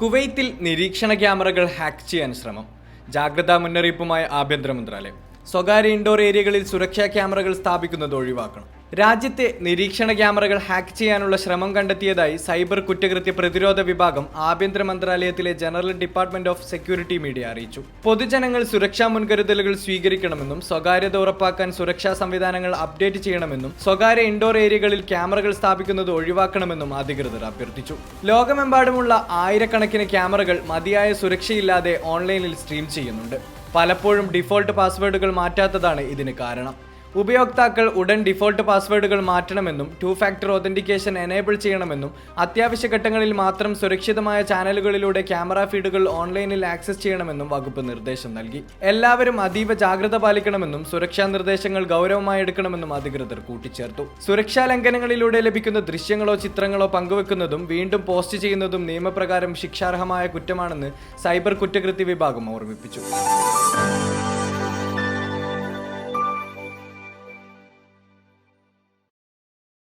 കുവൈത്തിൽ നിരീക്ഷണ ക്യാമറകൾ ഹാക്ക് ചെയ്യാൻ ശ്രമം. ജാഗ്രതാ മുന്നറിയിപ്പുമായി ആഭ്യന്തര മന്ത്രാലയം. സ്വകാര്യ ഇൻഡോർ ഏരിയകളിൽ സുരക്ഷാ ക്യാമറകൾ സ്ഥാപിക്കുന്നത് ഒഴിവാക്കണം. രാജ്യത്തെ നിരീക്ഷണ ക്യാമറകൾ ഹാക്ക് ചെയ്യാനുള്ള ശ്രമം കണ്ടെത്തിയതായി സൈബർ കുറ്റകൃത്യ പ്രതിരോധ വിഭാഗം ആഭ്യന്തര മന്ത്രാലയത്തിലെ general department of security media അറിയിച്ചു. പൊതുജനങ്ങൾ സുരക്ഷാ മുൻകരുതലുകൾ സ്വീകരിക്കണമെന്നും സ്വകാര്യത ഉറപ്പാക്കാൻ സുരക്ഷാ സംവിധാനങ്ങൾ അപ്ഡേറ്റ് ചെയ്യണമെന്നും സ്വകാര്യ ഇൻഡോർ ഏരിയകളിൽ ക്യാമറകൾ സ്ഥാപിക്കുന്നത് ഒഴിവാക്കണമെന്നും അധികൃതർ അഭ്യർത്ഥിച്ചു. ലോകമെമ്പാടുമുള്ള ആയിരക്കണക്കിന് ക്യാമറകൾ മതിയായ സുരക്ഷയില്ലാതെ ഓൺലൈനിൽ സ്ട്രീം ചെയ്യുന്നുണ്ട്. പലപ്പോഴും ഡിഫോൾട്ട് പാസ്വേഡുകൾ മാറ്റാത്തതാണ് ഇതിന് കാരണം. ഉപയോക്താക്കൾ ഉടൻ ഡിഫോൾട്ട് പാസ്വേഡുകൾ മാറ്റണമെന്നും ടു ഫാക്ടർ ഒതന്റിക്കേഷൻ എനേബിൾ ചെയ്യണമെന്നും അത്യാവശ്യ ഘട്ടങ്ങളിൽ മാത്രം സുരക്ഷിതമായ ചാനലുകളിലൂടെ ക്യാമറ ഫീഡുകൾ ഓൺലൈനിൽ ആക്സസ് ചെയ്യണമെന്നും വകുപ്പ് നിർദ്ദേശം നൽകി. എല്ലാവരും അതീവ ജാഗ്രത പാലിക്കണമെന്നും സുരക്ഷാ നിർദ്ദേശങ്ങൾ ഗൗരവമായി എടുക്കണമെന്നും അധികൃതർ കൂട്ടിച്ചേർത്തു. സുരക്ഷാ ലംഘനങ്ങളിലൂടെ ലഭിക്കുന്ന ദൃശ്യങ്ങളോ ചിത്രങ്ങളോ പങ്കുവെക്കുന്നതും വീണ്ടും പോസ്റ്റ് ചെയ്യുന്നതും നിയമപ്രകാരം ശിക്ഷാർഹമായ കുറ്റമാണെന്ന് സൈബർ കുറ്റകൃത്യ വിഭാഗം ഓർമ്മിപ്പിച്ചു.